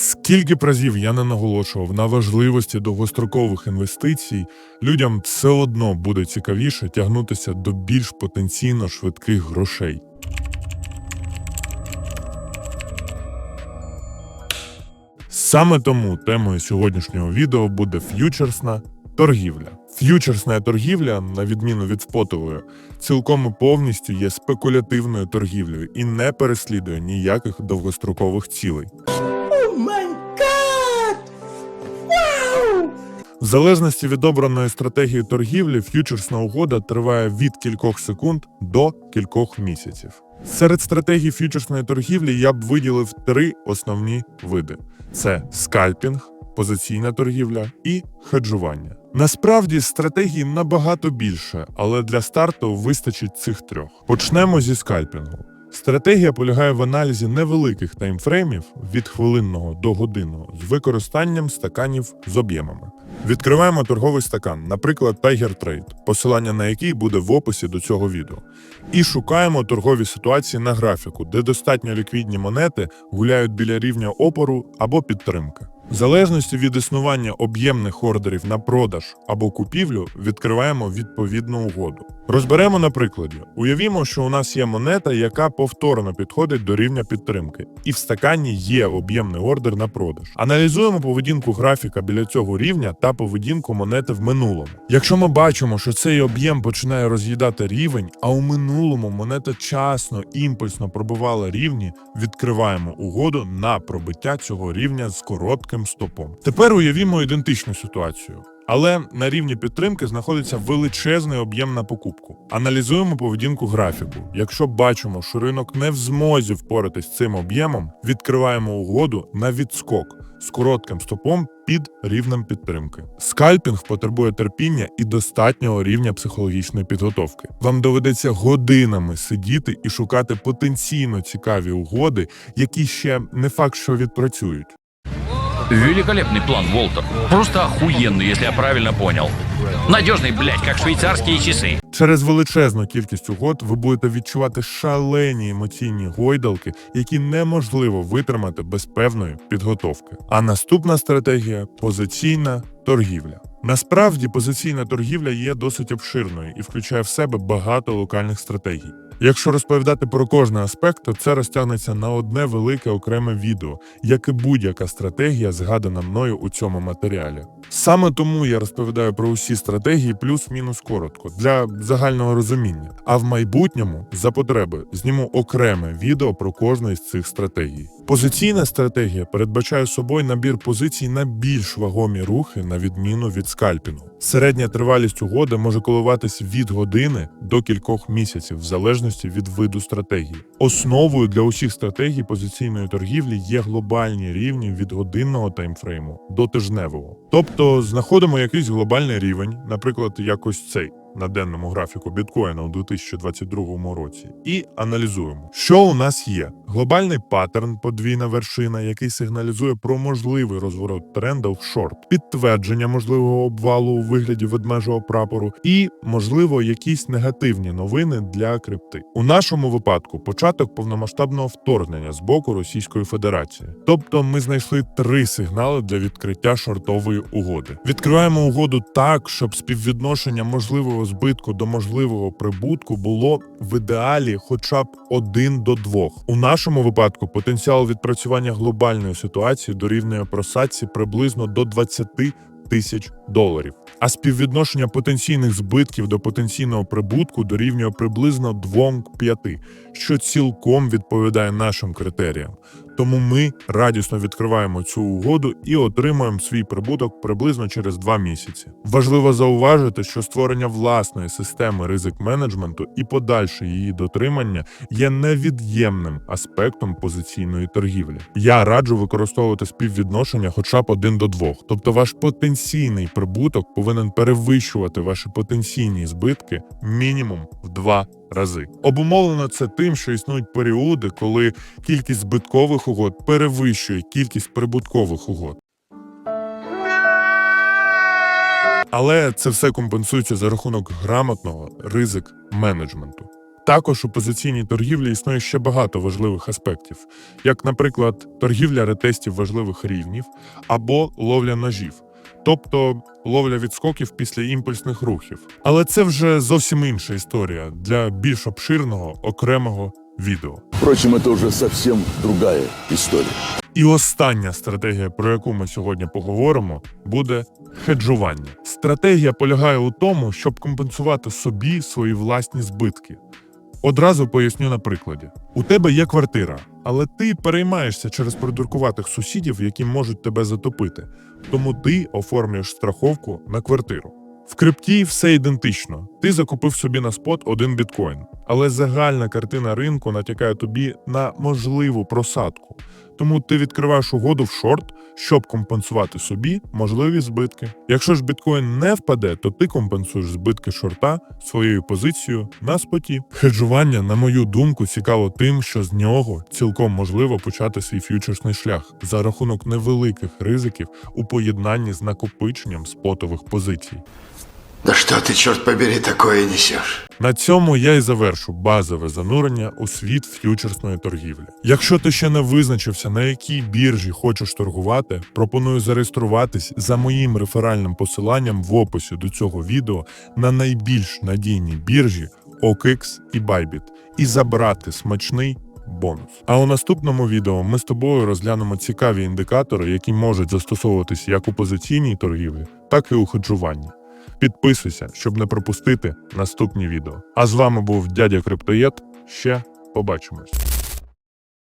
Скільки б разів я не наголошував на важливості довгострокових інвестицій, людям все одно буде цікавіше тягнутися до більш потенційно швидких грошей. Саме тому темою сьогоднішнього відео буде ф'ючерсна торгівля. Ф'ючерсна торгівля, на відміну від спотової, цілком і повністю є спекулятивною торгівлею і не переслідує ніяких довгострокових цілей. В залежності від обраної стратегії торгівлі, ф'ючерсна угода триває від кількох секунд до кількох місяців. Серед стратегій ф'ючерсної торгівлі я б виділив три основні види: це скальпінг, позиційна торгівля і хеджування. Насправді стратегій набагато більше, але для старту вистачить цих трьох. Почнемо зі скальпінгу. Стратегія полягає в аналізі невеликих таймфреймів від хвилинного до годинного з використанням стаканів з об'ємами. Відкриваємо торговий стакан, наприклад, Tiger Trade, посилання на який буде в описі до цього відео. І шукаємо торгові ситуації на графіку, де достатньо ліквідні монети гуляють біля рівня опору або підтримки. В залежності від існування об'ємних ордерів на продаж або купівлю, відкриваємо відповідну угоду. Розберемо на прикладі. Уявімо, що у нас є монета, яка повторно підходить до рівня підтримки, і в стакані є об'ємний ордер на продаж. Аналізуємо поведінку графіка біля цього рівня та поведінку монети в минулому. Якщо ми бачимо, що цей об'єм починає роз'їдати рівень, а у минулому монета часно імпульсно пробивала рівні, відкриваємо угоду на пробиття цього рівня з коротким стопом. Тепер уявімо ідентичну ситуацію. Але на рівні підтримки знаходиться величезний об'єм на покупку. Аналізуємо поведінку графіку. Якщо бачимо, що ринок не в змозі впоратись з цим об'ємом, відкриваємо угоду на відскок з коротким стопом під рівнем підтримки. Скальпінг потребує терпіння і достатнього рівня психологічної підготовки. Вам доведеться годинами сидіти і шукати потенційно цікаві угоди, які ще не факт, що відпрацюють. Великолепный план, Волтер. Просто охуенный, если я правильно понял. Надежный, блядь, как швейцарские часы. Через величезну кількість угод ви будете відчувати шалені емоційні гойдалки, які неможливо витримати без певної підготовки. А наступна стратегія позиційна торгівля. Насправді позиційна торгівля є досить обширною і включає в себе багато локальних стратегій. Якщо розповідати про кожний аспект, то це розтягнеться на одне велике окреме відео, як і будь-яка стратегія, згадана мною у цьому матеріалі. Саме тому я розповідаю про усі стратегії плюс-мінус коротко для загального розуміння. А в майбутньому, за потреби, зніму окреме відео про кожну із цих стратегій. Позиційна стратегія передбачає собою набір позицій на більш вагомі рухи, на відміну від скальпінгу. Середня тривалість угоди може коливатись від години до кількох місяців, в залежності від виду стратегії. Основою для усіх стратегій позиційної торгівлі є глобальні рівні від годинного таймфрейму до тижневого. Тобто знаходимо якийсь глобальний рівень, наприклад, якось цей. На денному графіку біткоїна у 2022 році, і аналізуємо, що у нас є: глобальний паттерн, подвійна вершина, який сигналізує про можливий розворот тренда в шорт, підтвердження можливого обвалу у вигляді ведмежого прапору, і, можливо, якісь негативні новини для крипти. У нашому випадку початок повномасштабного вторгнення з боку Російської Федерації. Тобто, ми знайшли три сигнали для відкриття шортової угоди. Відкриваємо угоду так, щоб співвідношення можливого збитку до можливого прибутку було в ідеалі хоча б один до двох. У нашому випадку потенціал відпрацювання глобальної ситуації дорівнює просадці приблизно до 20 тисяч доларів. А співвідношення потенційних збитків до потенційного прибутку дорівнює приблизно 2 к 5, що цілком відповідає нашим критеріям. Тому ми радісно відкриваємо цю угоду і отримуємо свій прибуток приблизно через два місяці. Важливо зауважити, що створення власної системи ризик менеджменту і подальше її дотримання є невід'ємним аспектом позиційної торгівлі. Я раджу використовувати співвідношення хоча б один до двох, тобто ваш потенційний прибуток повинен перевищувати ваші потенційні збитки мінімум в два рази. Обумовлено це тим, що існують періоди, коли кількість збиткових угод перевищує кількість прибуткових угод. Але це все компенсується за рахунок грамотного ризик менеджменту. Також у позиційній торгівлі існує ще багато важливих аспектів, як, наприклад, торгівля ретестів важливих рівнів або ловля ножів, тобто ловля відскоків після імпульсних рухів. Але це вже зовсім інша історія для більш обширного окремого відео. Впрочем, это уже совсем другая история. І остання стратегія, про яку ми сьогодні поговоримо, буде хеджування. Стратегія полягає у тому, щоб компенсувати собі свої власні збитки. Одразу поясню на прикладі: у тебе є квартира, але ти переймаєшся через придуркуватих сусідів, які можуть тебе затопити. Тому ти оформлюєш страховку на квартиру. В крипті все ідентично. Ти закупив собі на спот один біткоін, але загальна картина ринку натякає тобі на можливу просадку. Тому ти відкриваєш угоду в шорт, щоб компенсувати собі можливі збитки. Якщо ж біткоін не впаде, то ти компенсуєш збитки шорта своєю позицією на споті. Хеджування, на мою думку, цікаво тим, що з нього цілком можливо почати свій ф'ючерсний шлях за рахунок невеликих ризиків у поєднанні з накопиченням спотових позицій. Да что ты, черт побери, такое несешь? На цьому я і завершу базове занурення у світ ф'ючерсної торгівлі. Якщо ти ще не визначився, на якій біржі хочеш торгувати, пропоную зареєструватись за моїм реферальним посиланням в описі до цього відео на найбільш надійні біржі OKX і Bybit і забрати смачний бонус. А у наступному відео ми з тобою розглянемо цікаві індикатори, які можуть застосовуватись як у позиційній торгівлі, так і у хеджуванні. Підписуйся, щоб не пропустити наступні відео. А з вами був дядя Криптоєд. Ще побачимось.